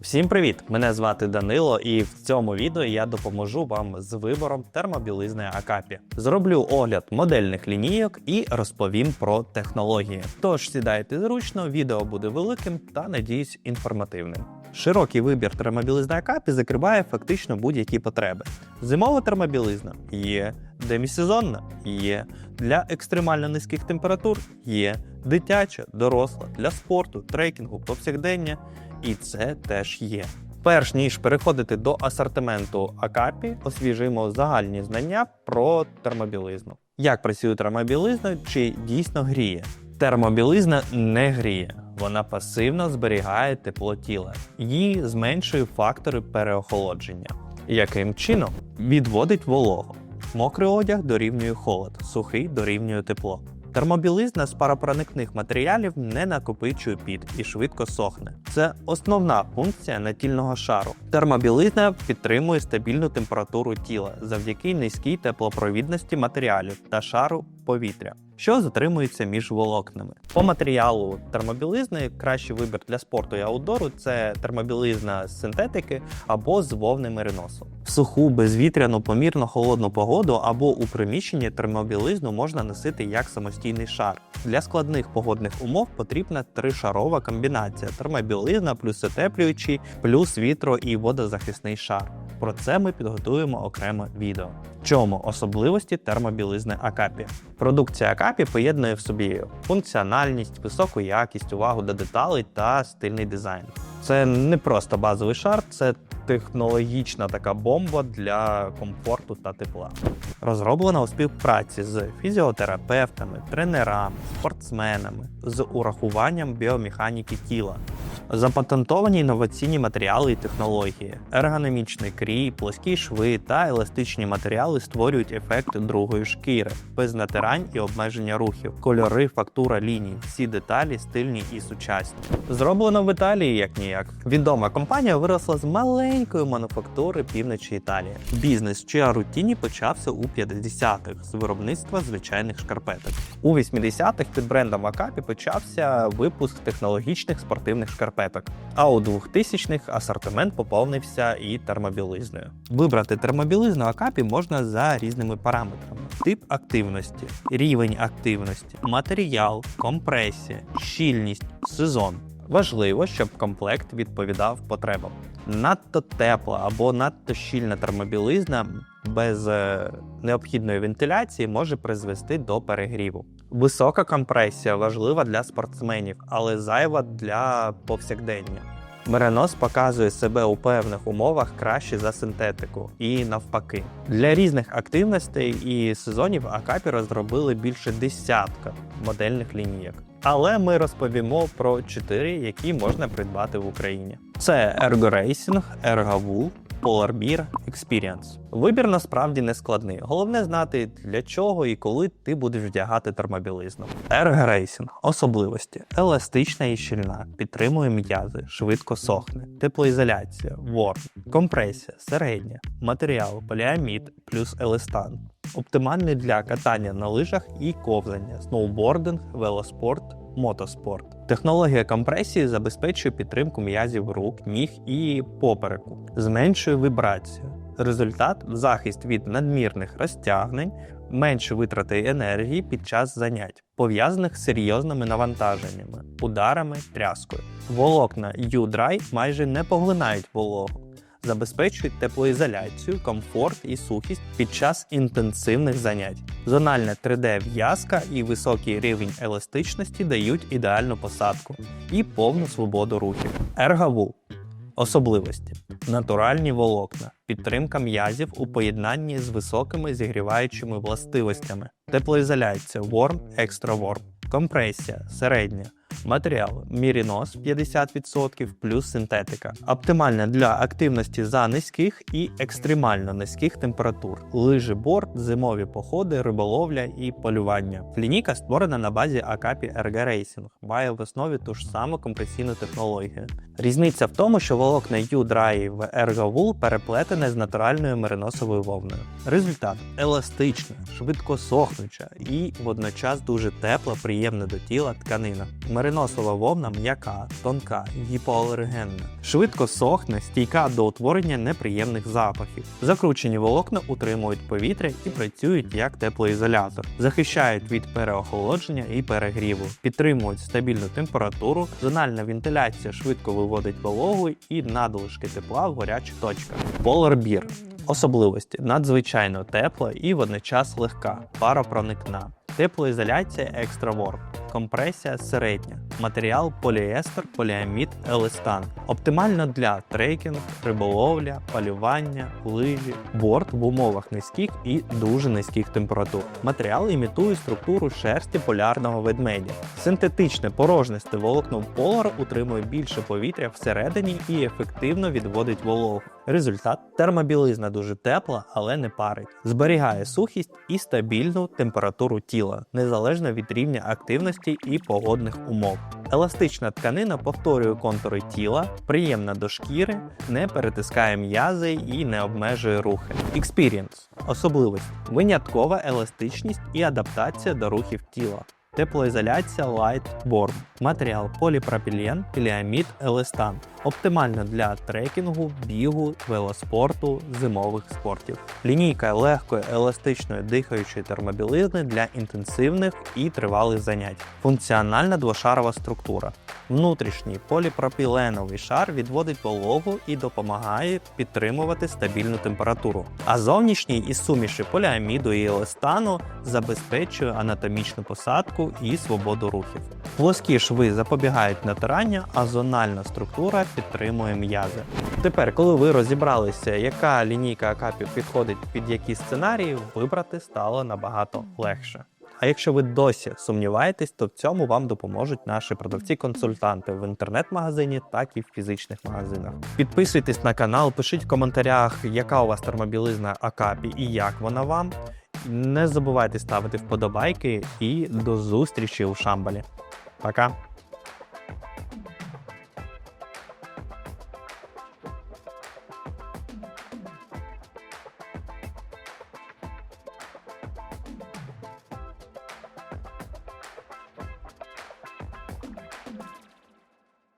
Всім привіт! Мене звати Данило, і в цьому відео я допоможу вам з вибором термобілизни Акапі. Зроблю огляд модельних лінійок і розповім про технології. Тож сідайте зручно, відео буде великим та надіюсь інформативним. Широкий вибір термобілизни Акапі закриває фактично будь-які потреби. Зимова термобілизна є, демісезонна є, для екстремально низьких температур є, дитяча, доросла, для спорту, трекінгу, повсякдення і це теж є. Перш ніж переходити до асортименту Акапі, освіжимо загальні знання про термобілизну. Як працює термобілизна, чи дійсно гріє? Термобілизна не гріє, вона пасивно зберігає тепло тіла, її зменшує фактори переохолодження. Яким чином відводить вологу? Мокрий одяг дорівнює холод, сухий дорівнює тепло. Термобілизна з паропроникних матеріалів не накопичує під і швидко сохне. Це основна функція натільного шару. Термобілизна підтримує стабільну температуру тіла завдяки низькій теплопровідності матеріалів та шару повітря, що затримується між волокнами. По матеріалу термобілизни кращий вибір для спорту і аутдору це термобілизна з синтетики або з вовни мериносу. В суху, безвітряну, помірно холодну погоду або у приміщенні термобілизну можна носити як самостійний шар. Для складних погодних умов потрібна тришарова комбінація: термобілизна плюс отеплюючий, плюс вітро і водозахисний шар. Про це ми підготуємо окреме відео. Чому особливості термобілизни Акапі? Продукція Акапі поєднує в собі функціональність, високу якість, увагу до деталей та стильний дизайн. Це не просто базовий шар, це технологічна така бомба для комфорту та тепла. Розроблена у співпраці з фізіотерапевтами, тренерами, спортсменами з урахуванням біомеханіки тіла. Запатентовані інноваційні матеріали і технології, ергономічний крій, плоскі шви та еластичні матеріали створюють ефект другої шкіри, без натирань і обмеження рухів, кольори, фактура ліній, всі деталі стильні і сучасні. Зроблено в Італії як ніяк. Відома компанія виросла з маленької мануфактури півночі Італії. Бізнес чи рутіні почався у 50-х з виробництва звичайних шкарпеток. У 80-х під брендом Акапі почався випуск технологічних спортивних шкарпеток. А у 2000-х асортимент поповнився і термобілизною. Вибрати термобілизну Акапі можна за різними параметрами: тип активності, рівень активності, матеріал, компресія, щільність, сезон. Важливо, щоб комплект відповідав потребам. Надто тепла або надто щільна термобілизна без е, необхідної вентиляції може призвести до перегріву. Висока компресія важлива для спортсменів, але зайва для повсякдення. Меренос показує себе у певних умовах краще за синтетику і навпаки. Для різних активностей і сезонів Акапі розробили більше десятка модельних лінійок. Але ми розповімо про чотири, які можна придбати в Україні. Це Ergo Racing, Ergo Wool, Polar Bear, Experience. Вибір насправді не складний. Головне знати для чого і коли ти будеш вдягати термобілизну. Ergo Racing. особливості: еластична і щільна, підтримує м'язи, швидко сохне, теплоізоляція, ворм, компресія, середня, матеріал, поліамід плюс елестан. Оптимальний для катання на лижах і ковзання, сноубординг, велоспорт, мотоспорт. Технологія компресії забезпечує підтримку м'язів рук, ніг і попереку, зменшує вібрацію. Результат захист від надмірних розтягнень, менше витрати енергії під час занять, пов'язаних з серйозними навантаженнями, ударами, тряскою. Волокна U-Dry майже не поглинають вологу забезпечують теплоізоляцію, комфорт і сухість під час інтенсивних занять. Зональна 3D-в'язка і високий рівень еластичності дають ідеальну посадку і повну свободу рухів. Ергаву Особливості: натуральні волокна, підтримка м'язів у поєднанні з високими зігріваючими властивостями, теплоізоляція Extra Warm, компресія середня. Матеріал Мірінос 50% плюс синтетика. Оптимальна для активності за низьких і екстремально низьких температур. Лижі борт, зимові походи, риболовля і полювання. Лінійка створена на базі Акапі Erga Racing, має в основі ту ж саму компресійну технологію. Різниця в тому, що волокна U-Dry в Ergo-Wool переплетене з натуральною мериносовою вовною. Результат еластична, швидко сохнуча і водночас дуже тепла, приємна до тіла тканина. Мериносова вовна м'яка, тонка, гіпоалергенна, швидко сохне, стійка до утворення неприємних запахів. Закручені волокна утримують повітря і працюють як теплоізолятор, захищають від переохолодження і перегріву, підтримують стабільну температуру, зональна вентиляція швидко виводить вологу і надлишки тепла в гарячих точках. Polar Особливості надзвичайно тепла і водночас легка, паропроникна. Теплоізоляція Warm. Компресія середня. Матеріал поліестер, поліамід, елестан. Оптимально для трекінгу, риболовля, полювання, лижі, борт в умовах низьких і дуже низьких температур. Матеріал імітує структуру шерсті полярного ведмедя. Синтетичне порожнисте волокно Polar утримує більше повітря всередині і ефективно відводить вологу. Результат термобілизна дуже тепла, але не парить. Зберігає сухість і стабільну температуру тіла, незалежно від рівня активності і погодних умов. Еластична тканина повторює контури тіла, приємна до шкіри, не перетискає м'язи і не обмежує рухи. Experience – особливість, виняткова еластичність і адаптація до рухів тіла. Теплоізоляція Light Warm. Матеріал поліпропілен, поліамід, елестан. Оптимально для трекінгу, бігу, велоспорту, зимових спортів. Лінійка легкої, еластичної дихаючої термобілизни для інтенсивних і тривалих занять. Функціональна двошарова структура. Внутрішній поліпропіленовий шар відводить вологу і допомагає підтримувати стабільну температуру. А зовнішній із суміші поліаміду і елестану забезпечує анатомічну посадку і свободу рухів. Плоскі шви запобігають натиранню, а зональна структура підтримує м'язи. Тепер, коли ви розібралися, яка лінійка акапів підходить під які сценарії, вибрати стало набагато легше. А якщо ви досі сумніваєтесь, то в цьому вам допоможуть наші продавці-консультанти в інтернет-магазині, так і в фізичних магазинах. Підписуйтесь на канал, пишіть в коментарях, яка у вас термобілизна Акапі і як вона вам. Не забувайте ставити вподобайки і до зустрічі у Шамбалі. Пока!